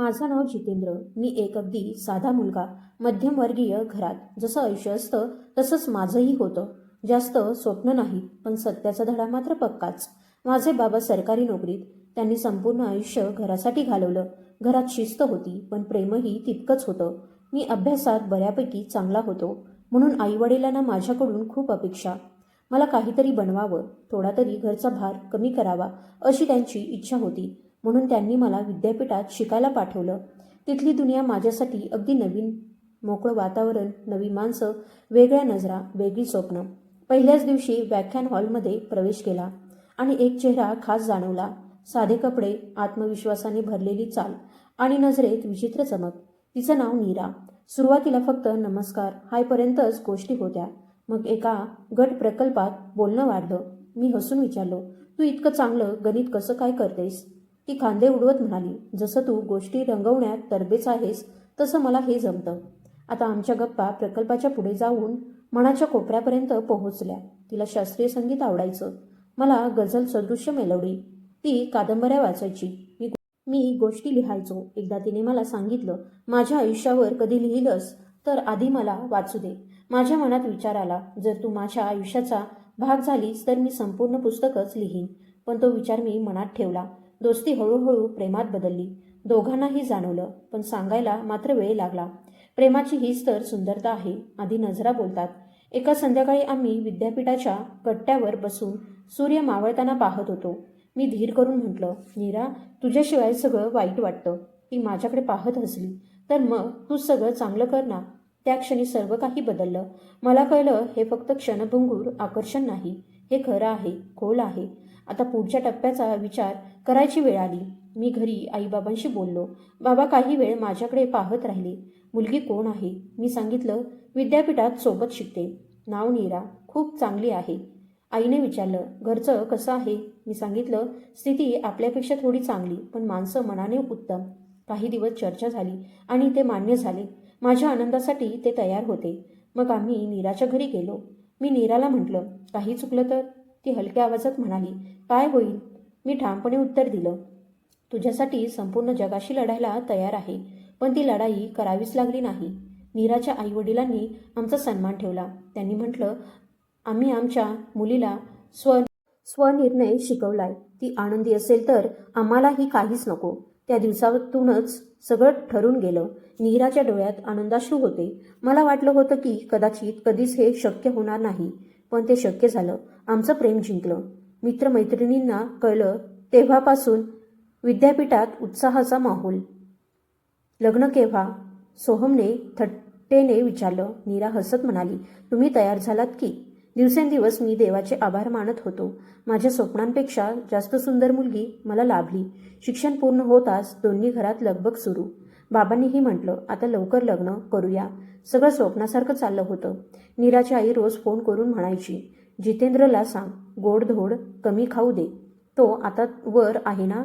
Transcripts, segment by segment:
माझं नाव जितेंद्र. मी एक अगदी साधा मुलगा मध्यमवर्गीय घरात. जसं आयुष्य असतं तसंच माझंही होतं. जास्त स्वप्न नाही पण सत्याचा धडा मात्र पक्काच. माझे बाबा सरकारी नोकरीत. त्यांनी संपूर्ण आयुष्य घरासाठी घालवलं. घरात शिस्त होती पण प्रेमही तितकंच होतं. मी अभ्यासात बऱ्यापैकी चांगला होतो म्हणून आईवडिलांना माझ्याकडून खूप अपेक्षा. मला काहीतरी बनवावं थोडा तरी घरचा भार कमी करावा अशी त्यांची इच्छा होती. म्हणून त्यांनी मला विद्यापीठात शिकायला पाठवलं. तिथली दुनिया माझ्यासाठी अगदी नवीन मोकळं वातावरण नवी माणसं वेगळ्या नजरा वेगळी स्वप्न. पहिल्याच दिवशी व्याख्यान हॉलमध्ये प्रवेश केला आणि एक चेहरा खास जाणवला. साधे कपडे आत्मविश्वासाने भरलेली चाल आणि नजरेत विचित्र चमक. तिचं नाव नीरा सुरुवातीला फक्त नमस्कार हायपर्यंतच गोष्टी होत्या. मग एका गट प्रकल्पात बोलणं वाढलं. मी हसून विचारलो तू इतकं चांगलं गणित कसं काय करतेस? ती खांदे उडवत म्हणाली जसं तू गोष्टी रंगवण्यात तरबेज आहेस तसं मला हे जमतं आता आमच्या गप्पा प्रकल्पाच्या पुढे जाऊन मनाच्या कोपऱ्यापर्यंत पोहोचल्या. तिला शास्त्रीय संगीत आवडायचं. मला गझल सदृश्य मेलवली ती कादंबऱ्या वाचायची. मी मी गोष्टी लिहायचो. एकदा तिने मला सांगितलं माझ्या आयुष्यावर कधी लिहिलंस तर आधी मला वाचू दे माझ्या मनात विचार आला जर तू माझ्या आयुष्याचा भाग झालीस तर मी संपूर्ण पुस्तकच लिहीन पण तो विचार मी मनात ठेवला. दोस्ती हळूहळू प्रेमात बदलली. दोघांनाही जाणवलं पण सांगायला मात्र वेळ लागला. प्रेमाची हीच तर सुंदरता आहे आधी नजरा बोलतात. एका संध्याकाळी आम्ही विद्यापीठाच्या कट्ट्यावर बसून सूर्य मावळताना पाहत होतो. मी धीर करून म्हटलं नीरा तुझ्याशिवाय सगळं वाईट वाटतं. ती माझ्याकडे पाहत हसली. तर मग तू सगळं चांगलं कर ना. त्या क्षणी सर्व काही बदललं. मला कळलं हे फक्त क्षणभंगूर आकर्षण नाही. हे खरं आहे खोल आहे. आता पुढच्या टप्प्याचा विचार करायची वेळ आली. मी घरी आईबाबांशी बोललो. बाबा काही वेळ माझ्याकडे पाहत राहिले. मुलगी कोण आहे? मी सांगितलं विद्यापीठात सोबत शिकते. नाव नीरा. खूप चांगली आहे. आईने विचारलं घरचं कसं आहे? मी सांगितलं स्थिती आपल्यापेक्षा थोडी चांगली पण माणसं मनाने उत्तम. काही दिवस चर्चा झाली आणि ते मान्य झाले. माझ्या आनंदासाठी ते तयार होते. मग आम्ही नीराच्या घरी गेलो. मी नीराला म्हटलं काही चुकलं तर? ती हलक्या आवाजात म्हणाली काय होईल? मी ठामपणे उत्तर दिलं तुझ्यासाठी संपूर्ण जगाशी लढायला तयार आहे पण ती लढाई करावीच लागली नाही. नीराच्या आईवडिलांनी आमचा सन्मान ठेवला. त्यांनी म्हटलं आम्ही आमच्या मुलीला स्व स्वनिर्णय शिकवलाय. ती आनंदी असेल तर आम्हालाही काहीच नको. त्या दिवसातूनच सगळं ठरून गेलं. नीराच्या डोळ्यात आनंदाश्रू होते. मला वाटलं होतं की कदाचित कधीच हे शक्य होणार नाही पण ते शक्य झालं. आमचं प्रेम जिंकलं. मित्रमैत्रिणींना कळलं तेव्हापासून विद्यापीठात उत्साहाचा माहोल. लग्न केव्हा? सोहमने थट्टेने विचारलं. नीरा हसत म्हणाली तुम्ही तयार झालात की दिवसेंदिवस मी देवाचे आभार मानत होतो. माझ्या स्वप्नांपेक्षा जास्त सुंदर मुलगी मला लाभली. शिक्षण पूर्ण होताच दोन्ही घरात लगबग सुरू. बाबांनीही म्हटलं आता लवकर लग्न करूया. सगळं स्वप्नासारखं चाललं होतं. नीराची आई रोज फोन करून म्हणायची जितेंद्रला सांग गोडधोड कमी खाऊ दे. तो आता वर आहे ना?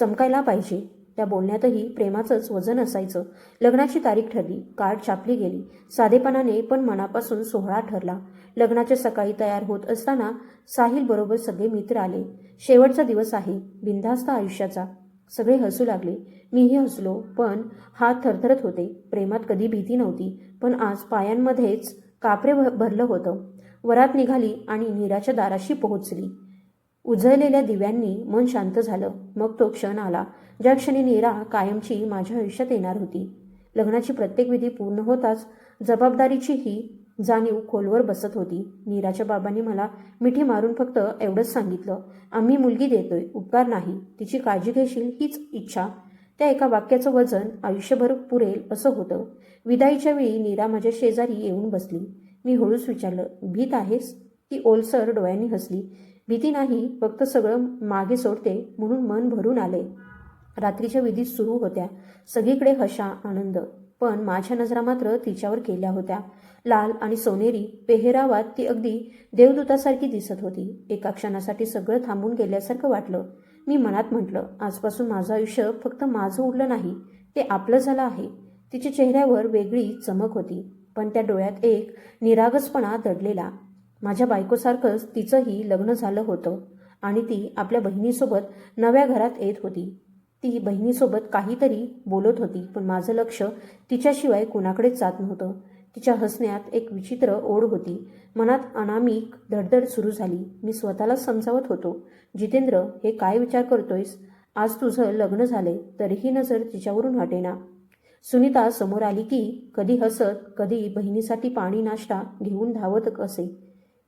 चमकायला पाहिजे. त्या बोलण्यातही प्रेमाचंच वजन असायचं. लग्नाची तारीख ठरली कार्ड छापली गेली साधेपणाने पण मनापासून सोहळा ठरला. लग्नाच्या सकाळी तयार होत असताना साहिल बरोबर सगळे मित्र आले. शेवटचा दिवस आहे बिनधास्त आयुष्याचा. सगळे हसू लागले. मीही हसलो पण हात थरथरत होते. प्रेमात कधी भीती नव्हती पण आज पायांमध्येच कापरे भ- भरलं होतं. वरात निघाली आणि नीराच्या दाराशी पोहोचली. उजळलेल्या दिव्यांनी मन शांत झालं. मग तो क्षण आला. ज्या क्षणी नीरा कायमची माझ्या आयुष्यात येणार होती लग्नाची प्रत्येक विधी पूर्ण होताच जबाबदारीची ही जाणीव खोलवर बसत होती. नीराच्या बाबांनी मला मिठी मारून फक्त एवढंच सांगितलं आम्ही मुलगी देतोय उपकार नाही तिची काळजी घेशील हीच इच्छा. त्या एका वाक्याचं वजन आयुष्यभर पुरेल असं होतं. विदाईच्या वेळी नीरा माझ्या शेजारी येऊन बसली. मी हळूच विचारलं भीत आहेस? ती ओलसर डोळ्यांनी हसली. भीती नाही फक्त सगळं मागे सोडते म्हणून मन भरून आले. रात्रीच्या विधी सुरू होत्या. सगळीकडे हशा आनंद. पण माझ्या नजरा मात्र तिच्यावर केल्या होत्या. लाल आणि सोनेरी पेहरावात ती अगदी देवदूतासारखी दिसत होती. एका क्षणासाठी सगळं थांबून गेल्यासारखं वाटलं. मी मनात म्हटलं आजपासून माझं आयुष्य फक्त माझं उरलं नाही ते आपलं झालं आहे. तिच्या चेहऱ्यावर वेगळी चमक होती पण त्या डोळ्यात एक निरागसपणा दडलेला. माझ्या बायकोसारखंच तिचंही लग्न झालं होतं आणि ती आपल्या बहिणीसोबत नव्या घरात येत होती. ती बहिणीसोबत काहीतरी बोलत होती पण माझं लक्ष तिच्याशिवाय कुणाकडेच जात नव्हतं. तिच्या हसण्यात एक विचित्र ओढ होती. मनात अनामिक धडधड सुरू झाली. मी स्वतःला समजावत होतो जितेंद्र हे काय विचार करतोयस? आज तुझं लग्न झाले तरीही नजर तिच्यावरून हटेना सुनीता समोर आली की कधी हसत कधी बहिणीसाठी पाणी नाश्ता घेऊन धावत असे.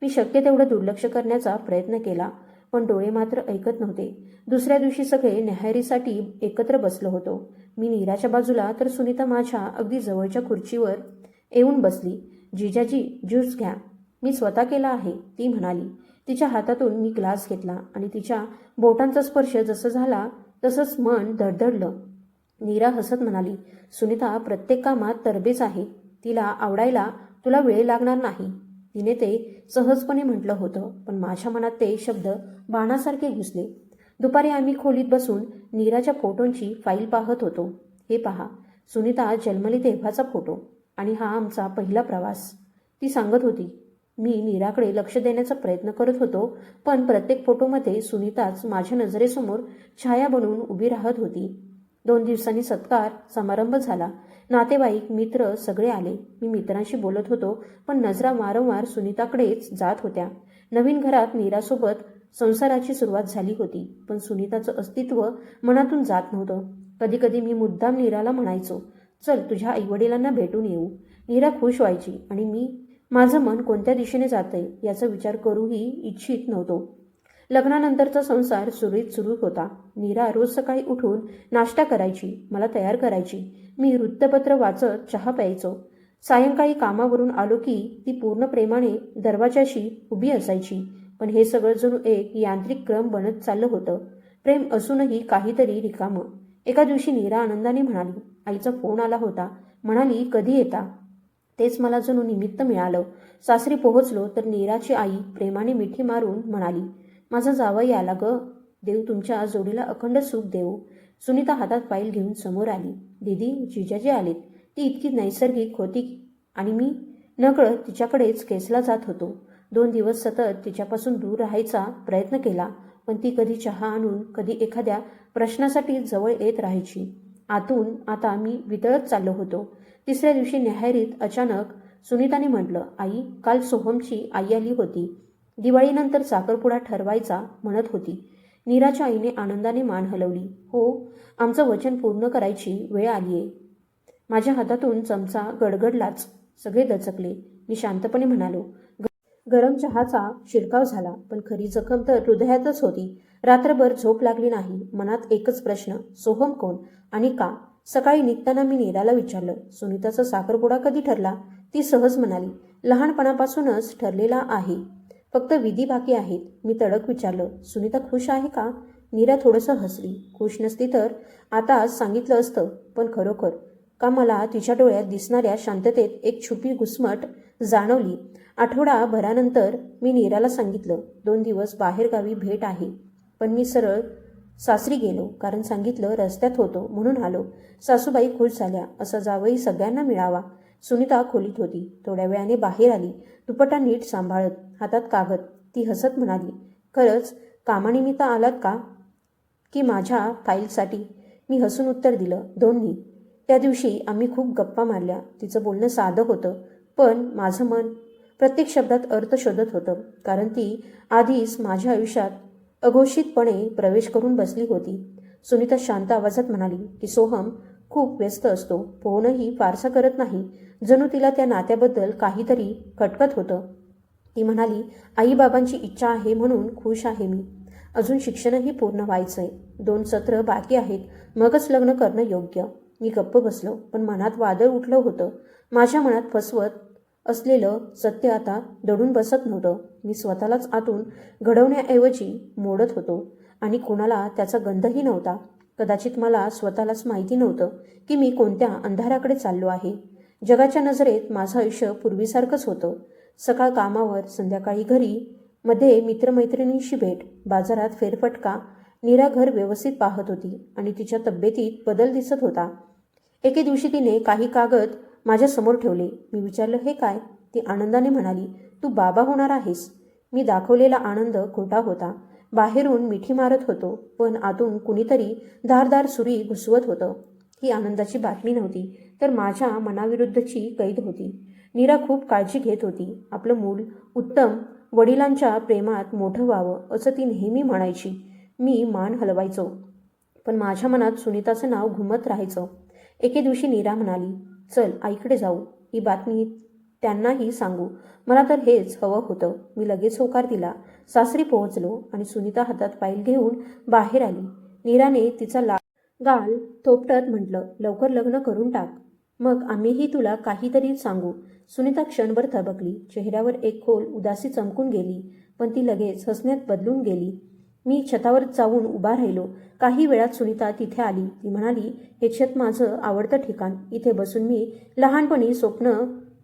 मी शक्य तेवढं दुर्लक्ष करण्याचा प्रयत्न केला. पण डोळे मात्र ऐकत नव्हते. दुसऱ्या दिवशी सगळे न्याहारीसाठी एकत्र बसलो होतो. मी नीराच्या बाजूला तर सुनीता माझ्या अगदी जवळच्या खुर्चीवर येऊन बसली. जिजाजी ज्यूस घ्या. मी स्वतः केला आहे ती म्हणाली. तिच्या हातातून मी ग्लास घेतला आणि तिच्या बोटांचा स्पर्श जसं झाला तसंच मन धडधडलं. नीरा हसत म्हणाली सुनीता प्रत्येक कामात तरबेज आहे. तिला आवडायला तुला वेळ लागणार नाही. तिने ते सहजपणे म्हटलं होतं पण माझ्या मनात ते शब्द बाणासारखे घुसले. दुपारी आम्ही खोलीत बसून नीराच्या फोटोंची फाईल पाहत होतो. हे पहा सुनीता जन्मली तेव्हाचा फोटो आणि हा आमचा पहिला प्रवास. ती सांगत होती मी नीराकडे लक्ष देण्याचा प्रयत्न करत होतो पण प्रत्येक फोटोमध्ये सुनीताच माझ्या नजरेसमोर छाया बनवून उभी राहत होती. दोन दिवसांनी सत्कार समारंभ झाला नातेवाईक मित्र सगळे आले. मी मित्रांशी बोलत होतो पण नजरा वारंवार सुनीताकडेच जात होत्या. नवीन घरात नीरासोबत संसाराची सुरुवात झाली होती पण सुनीताचं अस्तित्व मनातून जात नव्हतं. कधीकधी मी मुद्दाम नीराला म्हणायचो चल तुझ्या आईवडिलांना भेटून येऊ. नीरा खुश व्हायची आणि मी माझं मन कोणत्या दिशेने जातंय याचा विचार करूही इच्छित नव्हतो. लग्नानंतरचा संसार सुरळीत सुरू होता. नीरा रोज सकाळी उठून नाश्ता करायची मला तयार करायची. मी वृत्तपत्र वाचत चहा प्यायचो. सायंकाळी कामावरून आलो की ती पूर्ण प्रेमाने दरवाजाशी उभी असायची. पण हे सगळं जणू एक यांत्रिक क्रम बनत चाललं होतं. प्रेम असूनही काहीतरी रिकामं. एका दिवशी नीरा आनंदाने म्हणाली आईचा फोन आला होता. म्हणाली कधी येता? तेच मला जणू निमित्त मिळालं. सासरी पोहोचलो तर नीराची आई प्रेमाने मिठी मारून म्हणाली माझा जावई आला ग. देव तुमच्या जोडीला अखंड सुख देऊ सुनीता हातात फाईल घेऊन समोर आली. दीदी जिजाजी आलेत. ती इतकी नैसर्गिक होती आणि मी नकळत तिच्याकडेच केसला जात होतो. दोन दिवस सतत तिच्यापासून दूर राहायचा प्रयत्न केला पण ती कधी चहा आणून कधी एखाद्या प्रश्नासाठी जवळ येत राहायची. आतून आता मी वितळत चाललो होतो. तिसऱ्या दिवशी न्याहारीत अचानक सुनीताने म्हटलं आई काल सोहमची आई आली होती. दिवाळीनंतर साखरपुडा ठरवायचा म्हणत होती. नीराच्या आईने आनंदाने मान हलवली. हो आमचं वचन पूर्ण करायची वेळ आली आहे माझ्या हातातून चमचा गडगडलाच सगळे दचकले. मी शांतपणे म्हणालो. गरम चहाचा शिरकाव झाला पण खरी जखम तर हृदयातच होती. रात्रभर झोप लागली नाही. मनात एकच प्रश्न सोहम कोण आणि का? सकाळी निघताना मी नीराला विचारलं. सुनीताचा साखरपुडा कधी ठरला? ती सहज म्हणाली. लहानपणापासूनच ठरलेला आहे. फक्त विधी बाकी आहेत. मी तडक विचारलं सुनीता खुश आहे का? नीरा थोडंसं हसली. खुश नसती तर? आता सांगितलं असतं पण खरोखर. का मला तिच्या डोळ्यात दिसणाऱ्या शांततेत एक छुपी घुसमट जाणवली? आठवडाभरानंतर मी नीराला सांगितलं दोन दिवस बाहेरगावी भेट आहे. पण मी सरळ सासरी गेलो कारण सांगितलं रस्त्यात होतो म्हणून आलो. सासूबाई खुश झाल्या असा जावई सगळ्यांना मिळावा. सुनीता खोलीत होती. थोड्या वेळाने बाहेर आली. दुपटा नीट सांभाळत हातात कागद. ती हसत म्हणाली खरंच कामानिमित्त आलात का? की माझ्या फाईलसाठी मी हसून उत्तर दिलं दोन्ही. त्या दिवशी आम्ही खूप गप्पा मारल्या. तिचं बोलणं साधं होतं पण माझं मन प्रत्येक शब्दात अर्थ शोधत होतं. कारण ती आधीच माझ्या आयुष्यात अघोषितपणे प्रवेश करून बसली होती. सुनीता शांत आवाजात म्हणाली की सोहम खूप व्यस्त असतो. पोहणंही फारसं करत नाही. जणू तिला त्या नात्याबद्दल काहीतरी खटकत होतं. ती म्हणाली आईबाबांची इच्छा आहे म्हणून खुश आहे मी. अजून शिक्षणही पूर्ण व्हायचंय. दोन सत्र बाकी आहेत. मगच लग्न करणं योग्य. मी गप्प बसलो पण मनात वादळ उठलं होतं. माझ्या मनात फसवत असलेलं सत्य आता दडून बसत नव्हतं. मी स्वतःलाच आतून घडवण्याऐवजी मोडत होतो आणि कोणाला त्याचा गंधही नव्हता. कदाचित मला स्वतःलाच माहिती नव्हतं की मी कोणत्या अंधाराकडे चाललो आहे. जगाच्या नजरेत माझं आयुष्य पूर्वीसारखंच होतं. सकाळ कामावर संध्याकाळी घरी मध्ये मित्रमैत्रिणींशी भेट बाजारात फेरफटका नीरा घर व्यवस्थित पाहत होती आणि तिच्या तब्येतीत बदल दिसत होता. एके दिवशी तिने काही कागद माझ्यासमोर ठेवले. मी विचारलं हे काय? ती आनंदाने म्हणाली तू बाबा होणार आहेस. मी दाखवलेला आनंद खोटा होता. बाहेरून मिठी मारत होतो पण आतून कुणीतरी धारदार सुरी घुसवत होतं. ही आनंदाची बातमी नव्हती तर माझ्या मनाविरुद्धची कैद होती. नीरा खूप काळजी घेत होती. आपलं मूल उत्तम वडिलांच्या प्रेमात मोठं व्हावं असं ती नेहमी म्हणायची. मी मान हलवायचो. पण माझ्या मनात सुनीताचं नाव घुमत राहायचं. एके दिवशी नीरा म्हणाली चल आईकडे जाऊ. ही बातमी त्यांनाही सांगू. मला तर हेच हवं होतं. मी लगेच होकार दिला. सासरी पोहोचलो आणि सुनीता हातात पाईल घेऊन बाहेर आली. नीराने तिचा ला गाल थोपटत म्हटलं लवकर लग्न करून टाक. मग आम्हीही तुला काहीतरी सांगू. सुनीता क्षणभर थबकली. चेहऱ्यावर एक खोल उदासी चमकून गेली पण ती लगेच हसण्यात बदलून गेली. मी छतावर जाऊन उभा राहिलो. काही वेळात सुनीता तिथे आली. ती म्हणाली हे छत माझं आवडतं ठिकाण. इथे बसून मी लहानपणी स्वप्न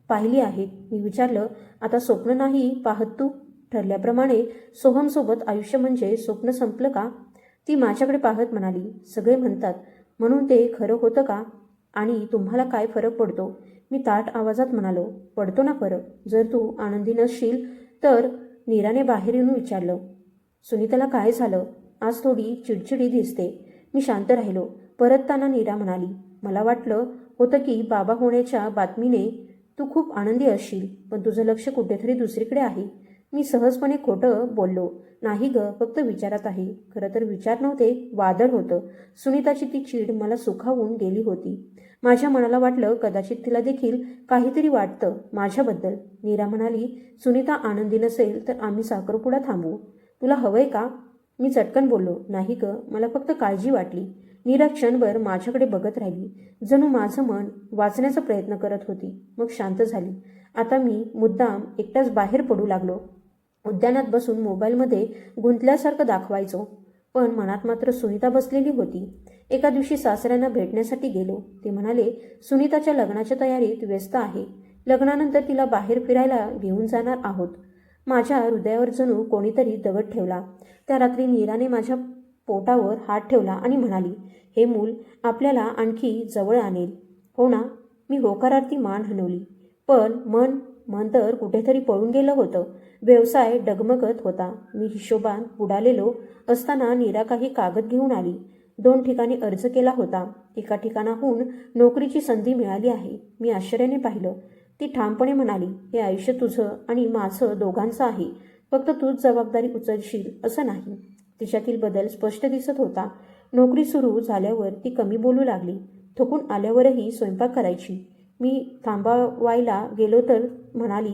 पाहिली आहेत. मी विचारलं आता स्वप्न नाही पाहत तू? ठरल्याप्रमाणे सोहमसोबत आयुष्य म्हणजे स्वप्न संपलं का? ती माझ्याकडे पाहत म्हणाली सगळे म्हणतात म्हणून ते खरं होतं का? आणि तुम्हाला काय फरक पडतो? मी ताट आवाजात म्हणालो पडतो ना फरक. जर तू आनंदी नसशील तर नीराने बाहेर येऊन विचारलं सुनीताला काय झालं? आज थोडी चिडचिडी दिसते. मी शांत राहिलो. परतताना नीरा म्हणाली मला वाटलं होतं की बाबा होण्याच्या बातमीने तू खूप आनंदी असशील पण तुझं लक्ष कुठेतरी दुसरीकडे आहे. मी सहजपणे खोटं बोललो. नाही ग फक्त विचारात आहे. खरं तर विचार नव्हते वादळ होतं. सुनीताची ती चीड मला सुखावून गेली होती. माझ्या मनाला वाटलं कदाचित तिला देखील काहीतरी वाटतं माझ्याबद्दल. नीरा म्हणाली सुनीता आनंदी नसेल तर आम्ही साखरपुडा थांबवू. तुला हवंय का? मी चटकन बोललो नाही ग मला फक्त काळजी वाटली. नीरा क्षणभर माझ्याकडे बघत राहिली. जणू माझं मन वाचण्याचा प्रयत्न करत होती. मग शांत झाली. आता मी मुद्दाम एकटाच बाहेर पडू लागलो. उद्यानात बसून मोबाईलमध्ये गुंतल्यासारखं दाखवायचो. पण मनात मात्र सुनीता बसलेली होती. एका दिवशी सासऱ्यांना भेटण्यासाठी गेलो. ते म्हणाले सुनीताच्या लग्नाच्या तयारीत व्यस्त आहे. लग्नानंतर तिला बाहेर फिरायला घेऊन जाणार आहोत. माझ्या हृदयावर जणू कोणीतरी दगड ठेवला. त्या रात्री नीराने माझ्या पोटावर हात ठेवला आणि म्हणाली हे मूल आपल्याला आणखी जवळ आणेल. हो ना मी होकारार्थी मान हनवली पण मन मन तर कुठेतरी पळून गेलं होतं. व्यवसाय डगमगत होता. मी हिशोबान बुडालेलो असताना नीरा काही कागद घेऊन आली. दोन ठिकाणी अर्ज केला होता. एका ठिकाणाहून नोकरीची संधी मिळाली आहे. मी आश्चर्याने पाहिलं. ती ठामपणे म्हणाली हे आयुष्य तुझं आणि माझं दोघांचं आहे. फक्त तूच जबाबदारी उचलशील असं नाही. तिच्यातील बदल स्पष्ट दिसत होता. नोकरी सुरू झाल्यावर ती कमी बोलू लागली. थकून आल्यावरही स्वयंपाक करायची. मी थांबावायला गेलो तर म्हणाली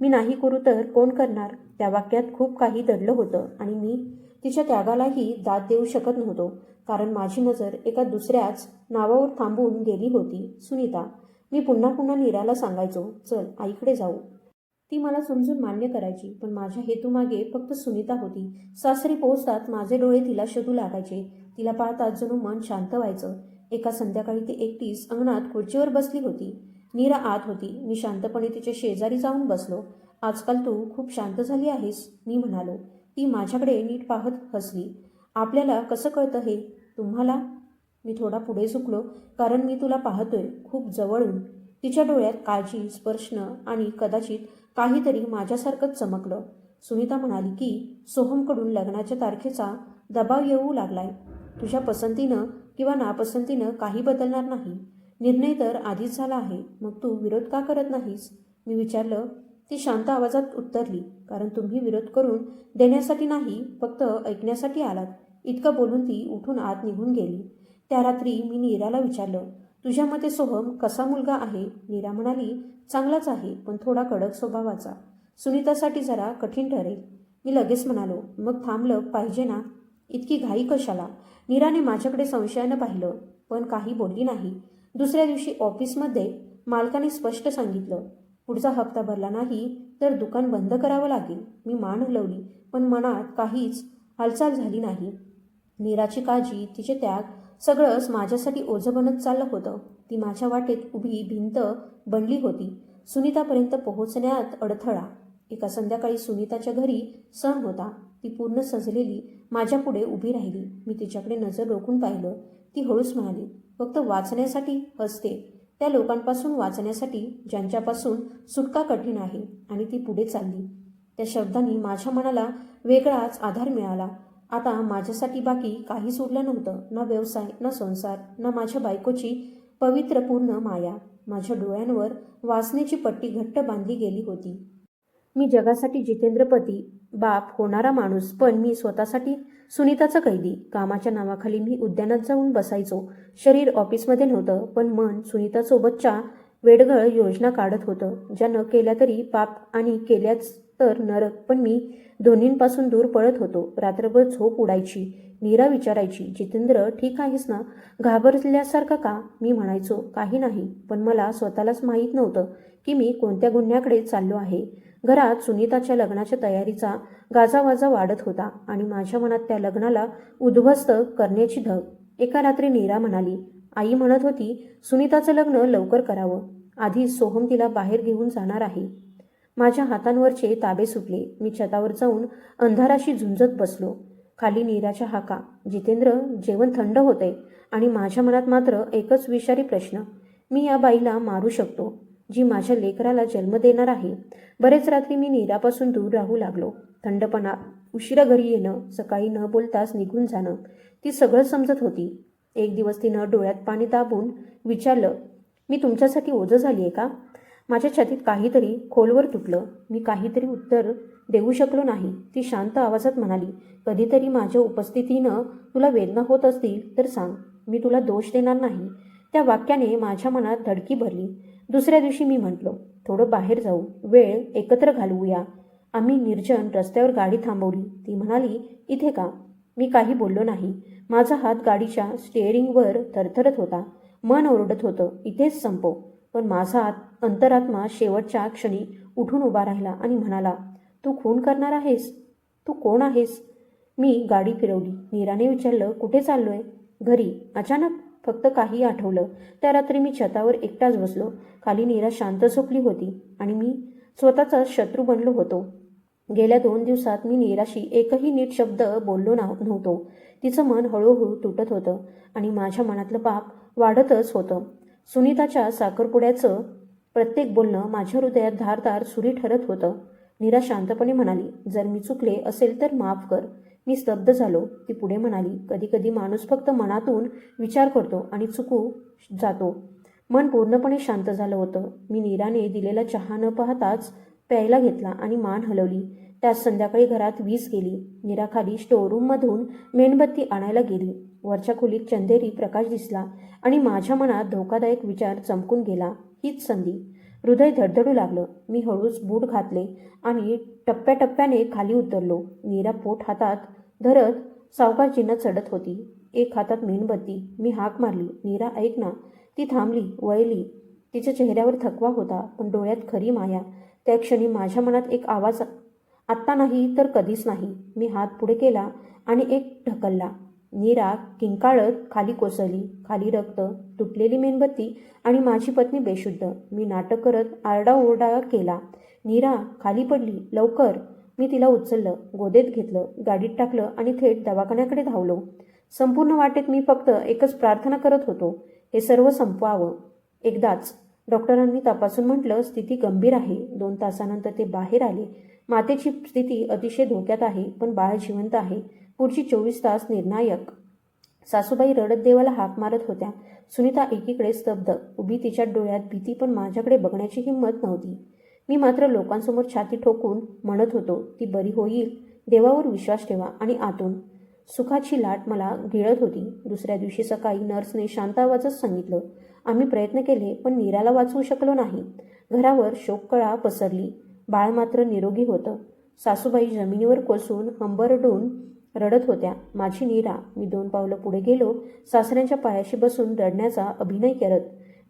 मी नाही करू तर कोण करणार? त्या वाक्यात खूप काही दडलं होतं आणि मी तिच्या त्यागालाही दाद देऊ शकत नव्हतो कारण माझी नजर एका दुसऱ्याच नावावर थांबून गेली होती. सुनीता मी पुन्हा पुन्हा नीराला सांगायचो. चल आईकडे जाऊ. ती मला समजून मान्य करायची. पण माझ्या हेतूमागे फक्त सुनीता होती. सासरी पोहोचतात माझे डोळे तिला शोधू लागायचे. तिला पाहताच जणू मन शांत व्हायचं. एका संध्याकाळी ती एकटीच अंगणात खुर्चीवर बसली होती. नीरा आत होती. मी शांतपणे तिच्या शेजारी जाऊन बसलो. आजकाल तू खूप शांत झाली आहेस मी म्हणालो. ती माझ्याकडे नीट पाहत हसली. आपल्याला कसं कळतं हे? तुम्हाला? मी थोडा पुढे झुकलो कारण मी तुला पाहतोय खूप जवळून. तिच्या डोळ्यात काळजी स्पर्शनं आणि कदाचित काहीतरी माझ्यासारखंच चमकलं. सुनीता म्हणाली की सोहमकडून लग्नाच्या तारखेचा दबाव येऊ लागलाय. तुझ्या पसंतीनं किंवा नापसंतीनं काही बदलणार नाही. निर्णय तर आधीच झाला आहे. मग तू विरोध का करत नाहीस? मी विचारलं. ती शांत आवाजात उत्तरली कारण तुम्ही विरोध करून देण्यासाठी नाही फक्त ऐकण्यासाठी आलात. इतकं बोलून ती उठून आत निघून गेली. त्या रात्री मी नीराला विचारलं तुझ्या मते सोहम कसा मुलगा आहे? नीरा म्हणाली चांगलाच आहे पण थोडा कडक स्वभावाचा. सुनीतासाठी जरा कठीण ठरेल. मी लगेच म्हणालो मग थांबलं पाहिजे ना? इतकी घाई कशाला? नीराने माझ्याकडे संशयानं पाहिलं पण काही बोलली नाही. दुसऱ्या दिवशी ऑफिसमध्ये मालकाने स्पष्ट सांगितलं पुढचा हप्ता भरला नाही तर दुकान बंद करावं लागेल. मी मान हलवली पण मनात काहीच हालचाल झाली नाही. नीराची काळजी तिचे त्याग सगळंच माझ्यासाठी ओझं बनत चाललं होतं. ती माझ्या वाटेत उभी भिंत बनली होती. सुनीतापर्यंत पोहोचण्यात अडथळा. एका संध्याकाळी सुनीताच्या घरी सण होता. ती पूर्ण सजलेली माझ्यापुढे उभी राहिली. मी तिच्याकडे नजर रोखून पाहिलं. ती हळूच म्हणाली फक्त वाचण्यासाठी हसते. त्या लोकांपासून वाचण्यासाठी ज्यांच्यापासून सुटका कठीण आहे. आणि ती पुढे चालली. त्या शब्दांनी माझ्या मनाला वेगळाच आधार मिळाला. आता माझ्यासाठी बाकी काहीच उरलं नव्हतं. ना व्यवसाय ना संसार ना माझ्या बायकोची पवित्र पूर्ण माया. माझ्या डोळ्यांवर वासनेची पट्टी घट्ट बांधली गेली होती. मी जगासाठी जितेंद्रपती बाप होणारा माणूस पण मी स्वतःसाठी सुनीताचा कैदी. कामाच्या नावाखाली मी उद्यानात जाऊन बसायचो. शरीर ऑफिसमध्ये नव्हतं पण मन सुनीतासोबतच्या वेडगळ योजना काढत होतं. ज्या न केल्या तरी पाप आणि केल्याच तर नरक. पण मी दोन्हींपासून दूर पळत होतो. रात्रभर झोप उडायची नीरा विचारायची जितेंद्र ठीक आहेस ना? घाबरल्यासारखं का? मी म्हणायचो काही नाही. पण मला स्वतःलाच माहीत नव्हतं की मी कोणत्या गुन्ह्याकडे चाललो आहे. घरात सुनीताच्या लग्नाच्या तयारीचा गाजावाजा वाढत होता आणि माझ्या मनात त्या लग्नाला उद्ध्वस्त करण्याची धग. एका रात्री नीरा म्हणाली आई म्हणत होती सुनीताचं लग्न लवकर करावं. आधी सोहम तिला बाहेर घेऊन जाणार आहे. माझ्या हातांवरचे ताबे सुटले. मी छतावर जाऊन अंधाराशी झुंजत बसलो. खाली नीराच्या हाका. जितेंद्र जेवण थंड होते आणि माझ्या मनात मात्र एकच विषारी प्रश्न. मी या बाईला मारू शकतो जी माझ्या लेकराला जन्म देणार आहे. बरेच रात्री मी नीरापासून दूर राहू लागलो. थंडपणा उशिरा घरी येणं सकाळी न बोलताच निघून जाणं ती सगळं समजत होती. एक दिवस तिनं डोळ्यात पाणी दाबून विचारलं मी तुमच्यासाठी ओझं झाली आहे का? माझ्या छातीत काहीतरी खोलवर तुटलं. मी काहीतरी उत्तर देऊ शकलो नाही. ती शांत आवाजात म्हणाली कधीतरी माझ्या उपस्थितीनं तुला वेदना होत असतील तर सांग. मी तुला दोष देणार नाही. त्या वाक्याने माझ्या मनात धडकी भरली. दुसऱ्या दिवशी मी म्हटलो थोडं बाहेर जाऊ. वेळ एकत्र घालवूया. आम्ही निर्जन रस्त्यावर गाडी थांबवली. ती म्हणाली इथे का? मी काही बोललो नाही. माझा हात गाडीच्या स्टेअरिंगवर थरथरत होता. मन ओरडत होतं. इथेच संपव. पण माझा आत अंतरात्मा शेवटच्या क्षणी उठून उभा राहिला आणि म्हणाला तू खून करणार आहेस? तू कोण आहेस? मी गाडी फिरवली. नीराने विचारलं कुठे चाललोय? घरी? अचानक? फक्त काही आठवलं. त्या रात्री मी छतावर एकटाच बसलो. खाली नीरा शांत झोपली होती आणि मी स्वतःचा शत्रू बनलो होतो. गेल्या दोन दिवसात मी नीराशी एकही नीट शब्द बोललो नव्हतो. तिचं मन हळूहळू तुटत होतं आणि माझ्या मनातलं पाप वाढतच होतं. सुनीताच्या साखरपुड्याचं प्रत्येक बोलणं माझ्या हृदयात धारदार सुरी ठरत होतं. नीरा शांतपणे म्हणाली जर मी चुकले असेल तर माफ कर. मी स्तब्ध झालो. ती पुढे म्हणाली कधी कधी माणूस फक्त मनातून विचार करतो आणि चुकू जातो. मन पूर्णपणे शांत झालं होतं. मी नीराने दिलेला चहा न पाहताच प्यायला घेतला आणि मान हलवली. त्यात संध्याकाळी घरात वीज गेली. निराखाली स्टोअरूममधून मेणबत्ती आणायला गेली. वरच्या खोलीत चंदेरी प्रकाश दिसला आणि माझ्या मनात धोकादायक विचार चमकून गेला. हीच संधी. हृदय धडधडू लागलं. मी हळूच बूट घातले आणि टप्प्याटप्प्याने खाली उतरलो. नीरा पोट हातात धरत सावकाशजींना चढत होती. एक हातात मेणबत्ती. मी हाक मारली. नीरा ऐक ना. ती थांबली वळली. तिच्या चेहऱ्यावर थकवा होता पण डोळ्यात खरी माया. त्या क्षणी माझ्या मनात एक आवाज आत्ता नाही तर कधीच नाही. मी हात पुढे केला आणि एक ढकलला. नीरा किंकाळत खाली कोसळली. खाली रक्त तुटलेली मेणबत्ती आणि माझी पत्नी बेशुद्ध. मी नाटक करत आरडाओरडा केला. नीरा खाली पडली. लवकर. मी तिला उचललं गोदेत घेतलं गाडीत टाकलं आणि थेट दवाखान्याकडे धावलो. संपूर्ण वाटेत मी फक्त एकच प्रार्थना करत होतो. हे सर्व संपवावं. एकदाच. डॉक्टरांनी तपासून म्हटलं स्थिती गंभीर आहे. दोन तासानंतर ते बाहेर आले. मातेची स्थिती अतिशय धोक्यात आहे पण बाळ जिवंत आहे. पुढची चोवीस तास निर्णायक. सासूबाई रडत देवाला हाक मारत होत्या. सुनीता एकीकडे स्तब्ध उभी तिच्या डोळ्यात भीती पण माझ्याकडे बघण्याची हिंमत नव्हती. मी मात्र लोकांसमोर छाती ठोकून म्हणत होतो ती बरी होईल. देवावर विश्वास ठेवा आणि आतून. सुखाची लाट मला गिळत होती. दुसऱ्या दिवशी सकाळी नर्सने शांत आवाजच सांगितलं. आम्ही प्रयत्न केले पण नीराला वाचवू शकलो नाही. घरावर शोककळा पसरली. बाळ मात्र निरोगी होतं. सासूबाई जमिनीवर कोसळून हंबरडून रडत होत्या. माझी नीरा मी दोन पावलं पुढे गेलो. सासऱ्यांच्या पायाशी बसून रडण्याचा अभिनय करत.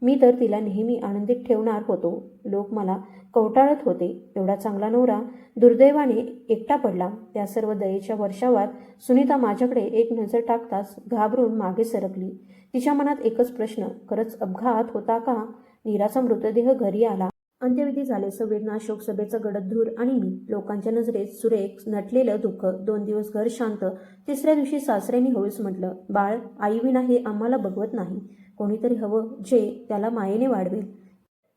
मी तर तिला नेहमी आनंदित ठेवणार होतो. लोक मला कवटाळत होते. एवढा चांगला नवरा दुर्दैवाने एकटा पडला. त्या सर्व दयेच्या वर्षावात सुनीता माझ्याकडे एक नजर टाकताच घाबरून मागे सरकली. तिच्या मनात एकच प्रश्न खरंच अपघात होता का? नीराचा मृतदेह घरी आला. अंत्यविधी झाले. संवेदना गडद गडदधूर आणि मी लोकांच्या नजरेत सुरेख नटलेलं दुःख दोन दिवस घर शांत तिसऱ्या दिवशी सासऱ्यांनी हळूच म्हटलं बाळ आईविना हे आम्हाला बघवत नाही. कोणीतरी हवं जे त्याला मायेने वाढवेल.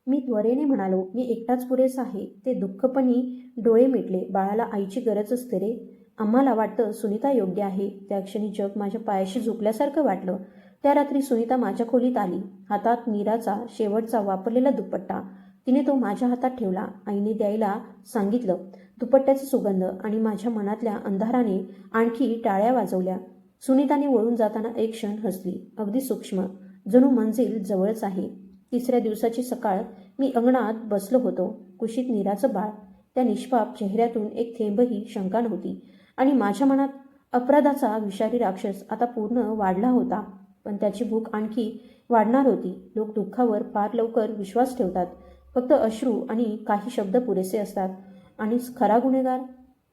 मी त्वरेने म्हणालो मी एकटाच पुरेस आहे. ते दुःखपणी डोळे मिटले. बाळाला आईची गरज असते रे. आम्हाला वाटतं सुनीता योग्य आहे. त्या क्षणी जग माझ्या पायाशी झुकल्यासारखं वाटलं. त्या रात्री सुनीता माझ्या खोलीत आली. हातात मीराचा शेवटचा वापरलेला दुपट्टा. तिने तो माझ्या हातात ठेवला आईने द्यायला सांगितलं. दुपट्ट्याचा सुगंध आणि माझ्या मनातल्या अंधाराने आणखी टाळ्या वाजवल्या. सुनीताने वळून जाताना एक क्षण हसली. अगदी सूक्ष्म. जणू मंजिल जवळच आहे. तिसऱ्या दिवसाची सकाळ. मी अंगणात बसलो होतो. कुशीत नीराचं बाळ. त्या निष्पाप चेहऱ्यातून एक थेंबही शंका नव्हती. आणि माझ्या मनात अपराधाचा विषारी राक्षस आता पूर्ण वाढला होता. पण त्याची भूक आणखी वाढणार होती. लोक दुःखावर फार लवकर विश्वास ठेवतात. फक्त अश्रू आणि काही शब्द पुरेसे असतात. आणि खरा गुन्हेगार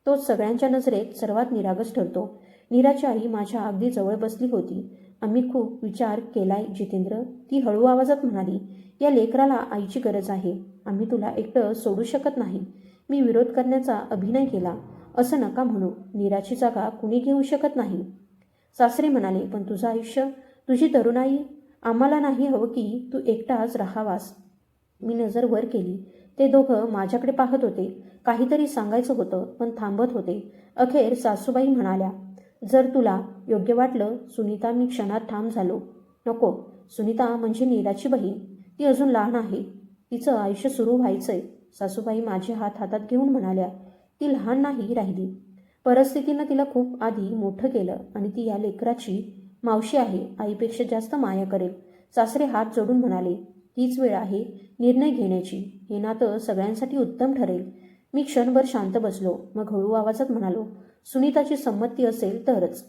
तोच सगळ्यांच्या नजरेत सर्वात निरागस ठरतो. नीराची आई माझ्या अगदी जवळ बसली होती. आम्ही खूप विचार केलाय जितेंद्र. ती हळू आवाजात म्हणाली या लेकराला आईची गरज आहे. आम्ही तुला एकटं सोडू शकत नाही. मी विरोध करण्याचा अभिनय केला. असं नका म्हणू. नीराची जागा कुणी घेऊ शकत नाही. सासरे म्हणाले पण तुझं आयुष्य तुझी तरुणाई आम्हाला नाही हवं की तू एकटाच राहावास. मी नजर वर केली. ते दोघं माझ्याकडे पाहत होते. काहीतरी सांगायचं होतं पण थांबत होते. अखेर सासूबाई म्हणाल्या जर तुला योग्य वाटलं सुनीता मी क्षणात ठाम झालो. नको. सुनीता म्हणजे नीराची बहीण. ती अजून लहान आहे. तिचं आयुष्य सुरू व्हायचंय. सासूबाई माझे हात हातात घेऊन म्हणाल्या ती लहान नाही राहिली. परिस्थितीनं तिला खूप आधी मोठं केलं आणि ती या लेकराची मावशी आहे. आईपेक्षा जास्त माया करेल. सासरे हात जोडून म्हणाले हीच वेळ आहे निर्णय घेण्याची. हे नातं सगळ्यांसाठी उत्तम ठरेल. मी क्षणभर शांत बसलो. मग हळू आवाजात म्हणालो सुनीताची संमती असेल तरच.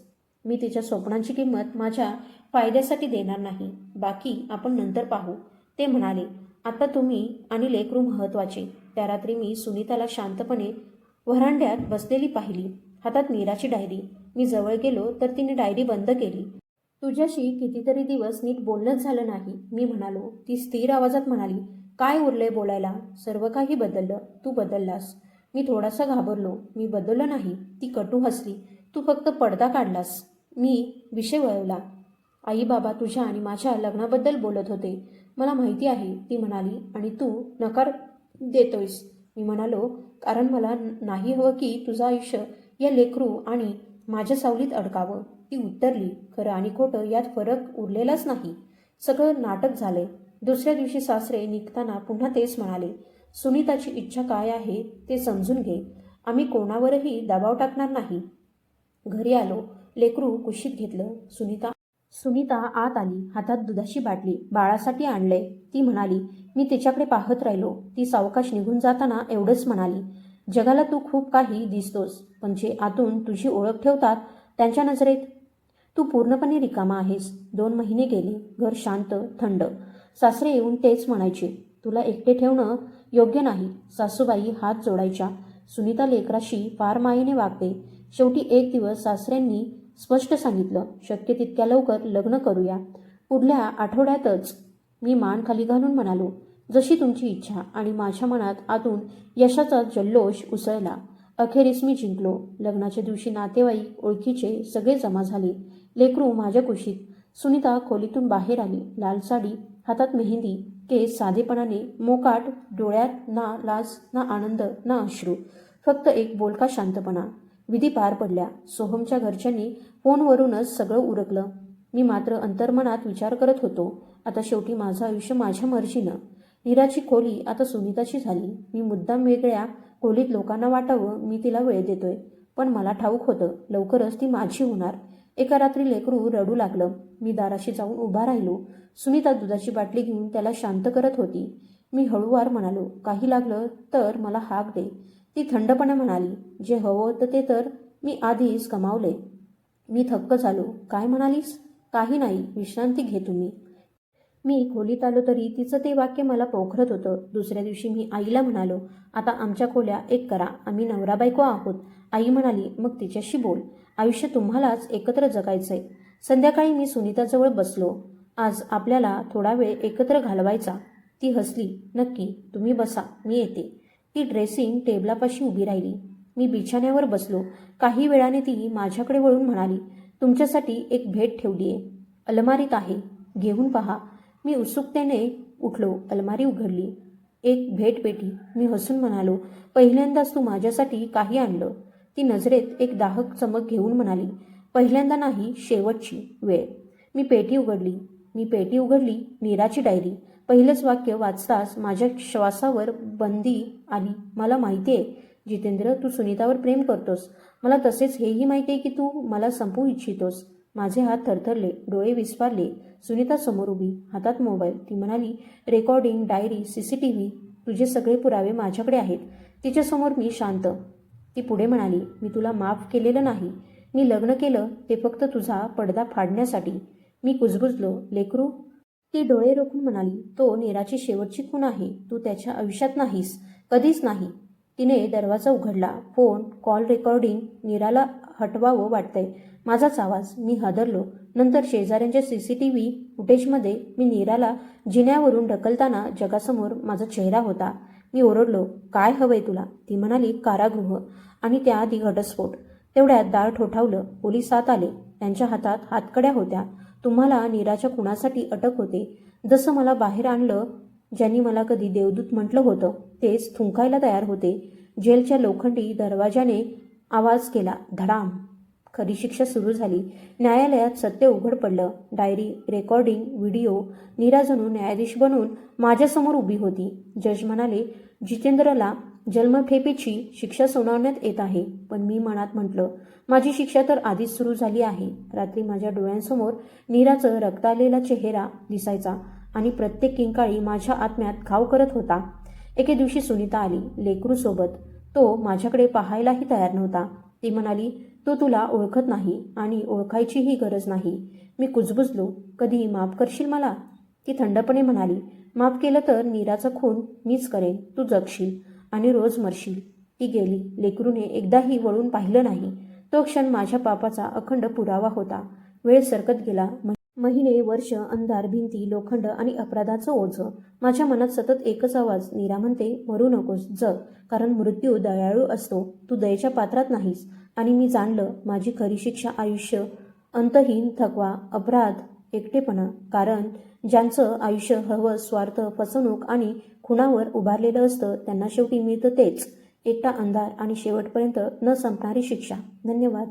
मी तिच्या स्वप्नांची किंमत माझ्या फायद्यासाठी देणार नाही. बाकी आपण नंतर पाहू. ते म्हणाले आता तुम्ही आणि लेकरू महत्त्वाचे त्या रात्री मी सुनीताला शांतपणे व्हरांड्यात बसलेली पाहिली. हातात नीराची डायरी. मी जवळ गेलो तर तिने डायरी बंद केली. तुझ्याशी कितीतरी दिवस नीट बोलणंच झालं नाही. मी म्हणालो ती स्थिर आवाजात म्हणाली काय उरलंय बोलायला? सर्व काही बदललं. तू बदललास. मी थोडासा घाबरलो. मी बदललो नाही. ती कटू हसली. तू फक्त पडदा काढलास. मी विषय वळवला. आई बाबा तुझ्या आणि माझ्या लग्नाबद्दल बोलत होते. मला माहिती आहे ती म्हणाली. आणि तू नकार देतोयस. मी म्हणालो कारण मला नाही हवं की तुझं आयुष्य या लेकरू आणि माझ्या सावलीत अडकावं. ती उत्तरली खरं आणि खोटं यात फरक उरलेलाच नाही. सगळं नाटक झालंय. दुसऱ्या दिवशी सासरे निघताना पुन्हा तेच म्हणाले सुनीताची इच्छा काय आहे ते समजून घे. आम्ही कोणावरही दबाव टाकणार नाही. घरी आलो. लेकरू कुशीत घेतलं. सुनीता सुनीता आत आली. हातात दुधाची बाटली बाळासाठी आणले ती म्हणाली मी तिच्याकडे पाहत राहिलो. ती सावकाश निघून जाताना एवढंच म्हणाली. जगाला तू खूप काही दिसतोस पण जे आतून तुझी ओळख ठेवतात त्यांच्या नजरेत. तू पूर्णपणे रिकामा आहेस. दोन महिने गेले घर शांत थंड. सासरे येऊन तेच म्हणायचे तुला एकटे ठेवणं योग्य नाही. सासूबाई हात जोडायच्या. सुनीता लेकराशी फार मायेने वागते. शेवटी एक दिवस सासऱ्यांनी स्पष्ट सांगितलं शक्य तितक्या लवकर लग्न करूया. पुढल्या आठवड्यातच. मी मान खाली घालून म्हणालो जशी तुमची इच्छा आणि माझ्या मनात आतून यशाचा जल्लोष उसळला. अखेरीस मी जिंकलो. लग्नाच्या दिवशी नातेवाईक ओळखीचे सगळे जमा झाले. लेकरू माझ्या कुशीत. सुनीता खोलीतून बाहेर आली. लाल साडी हातात मेहंदी केस साधेपणाने मोकाट डोळ्यात ना लाज ना आनंद ना अश्रू. फक्त एक बोलका शांतपणा. विधी पार पडल्या. सोहमच्या घरच्यांनी फोनवरूनच सगळं उरकलं. मी मात्र अंतर्मनात विचार करत होतो. आता शेवटी माझं आयुष्य माझ्या मर्जीनं. नीराची खोली आता सुनीताची झाली. मी मुद्दाम वेगळ्या खोलीत लोकांना वाटावं मी तिला वेळ देतोय. पण मला ठाऊक होतं लवकरच ती माझी होणार. एका रात्री लेकरू रडू लागलं. मी दाराशी जाऊन उभा राहिलो. सुनीता दुधाची बाटली घेऊन त्याला शांत करत होती. मी हळूवार म्हणालो काही लागलं तर मला हाक दे. ती थंडपणे म्हणाली जे हवं होतं ते तर मी आधीच कमावले मी थक्क झालो. काय म्हणालीस? काही नाही. विश्रांती घे तुम्ही. मी खोलीत आलो तरी तिचं ते वाक्य मला पोखरत होतं. दुसऱ्या दिवशी मी आईला म्हणालो आता आमच्या खोल्या एक करा आम्ही नवरा बायको आहोत. आई म्हणाली मग तिच्याशी बोल. आयुष्य तुम्हालाच एकत्र जगायचंय. संध्याकाळी मी सुनीताजवळ बसलो. आज आपल्याला थोडा वेळ एकत्र घालवायचा. ती हसली नक्की तुम्ही बसा मी येते. ती ड्रेसिंग टेबलापाशी उभी राहिली. मी बिछाण्यावर बसलो. काही वेळाने ती माझ्याकडे वळून म्हणाली तुमच्यासाठी एक भेट ठेवली आहे अलमारीत आहे. घेऊन पहा. मी उत्सुकतेने उठलो अलमारी उघडली. एक भेट पेटी मी हसून म्हणालो पहिल्यांदाच तू माझ्यासाठी काही आणलं. ती नजरेत एक दाहक चमक घेऊन म्हणाली पहिल्यांदा नाही शेवटची वेळ. मी पेटी उघडली. मी पेटी उघडली नीराची डायरी. पहिलंच वाक्य वाचताच माझ्या श्वासावर बंदी आली. मला माहिती आहे जितेंद्र तू सुनीतावर प्रेम करतोस. मला तसेच हेही माहिती आहे की तू मला संपू इच्छितोस. माझे हात थरथरले डोळे विस्फारले. सुनीता समोर उभी हातात मोबाईल. ती म्हणाली recording diary C C T V तुझे सगळे पुरावे माझ्याकडे आहेत. तिच्यासमोर मी शांत. ती पुढे म्हणाली मी तुला माफ केलेलं नाही. मी लग्न केलं ते फक्त तुझा पडदा फाडण्यासाठी. मी कुजबुजलो. लेकरू? ती डोळे रोखून म्हणाली तो नीराची शेवटची खून आहे. तू त्याच्या आयुष्यात नाहीस. कधीच नाही. तिने दरवाजा उघडला. फोन कॉल रेकॉर्डिंग नीराला हटवावं वाटतंय. माझाच आवाज. मी हादरलो. नंतर शेजाऱ्यांच्या सी सी टी व्ही फुटेजमध्ये मी नीराला जिन्यावरून ढकलताना जगासमोर माझा चेहरा होता. मी ओरडलो काय हवंय तुला? ती म्हणाली कारागृह. आणि त्याआधी घटस्फोट. तेवढ्यात दार ठोठावलं पोलीस आत आले. त्यांच्या हातात हातकड्या होत्या. तुम्हाला नीराच्या कुणासाठी अटक होते? जसं मला बाहेर आणलं ज्यांनी मला कधी देवदूत म्हटलं होतं तेच थुंकायला तयार होते. जेलच्या लोखंडी दरवाजाने आवाज केला धडाम. खरी शिक्षा सुरू झाली. न्यायालयात सत्य उघड पडलं. Diary recording video. नीरा जणू न्यायाधीश बनून माझ्यासमोर उभी होती. जज म्हणाले जितेंद्रला जन्मठेपेची शिक्षा सुनावण्यात येत आहे. पण मी मनात म्हटलं माझी शिक्षा तर आधीच सुरू झाली आहे. रात्री माझ्या डोळ्यांसमोर नीराचं रक्तालेला चेहरा दिसायचा आणि प्रत्येक किंकाळी माझ्या आत्म्यात घाव करत होता. एके दिवशी सुनीता आली लेकरूसोबत. तो माझ्याकडे पाहायलाही तयार नव्हता. ती म्हणाली तो तुला ओळखत नाही आणि ओळखायचीही गरज नाही. मी कुजबुजलो. कधी माफ करशील मला? ती थंडपणे म्हणाली माफ केलं तर नीराचा खून मीच करेन. तू जगशील आणि रोज मरशील. ती गेली. लेकरूने एकदाही वळून पाहिलं नाही. तो क्षण माझ्या पापाचा अखंड पुरावा होता. वेळ सरकत गेला. महिने वर्ष अंधार भिंती लोखंड आणि अपराधाचं ओझं. माझ्या मनात सतत एकच आवाज नीरा म्हणते मरू नकोस जग कारण मृत्यू दयाळू असतो. तू दयेच्या पात्रात नाहीस. आणि मी जाणलं माझी खरी शिक्षा आयुष्य अंतहीन थकवा अपराध एकटेपणा कारण ज्यांचं आयुष्य हवं स्वार्थ फसवणूक आणि खुणावर उभारलेलं असतं त्यांना शेवटी मिळतं तेच. एकटा अंधार आणि शेवटपर्यंत न संपणारी शिक्षा. धन्यवाद.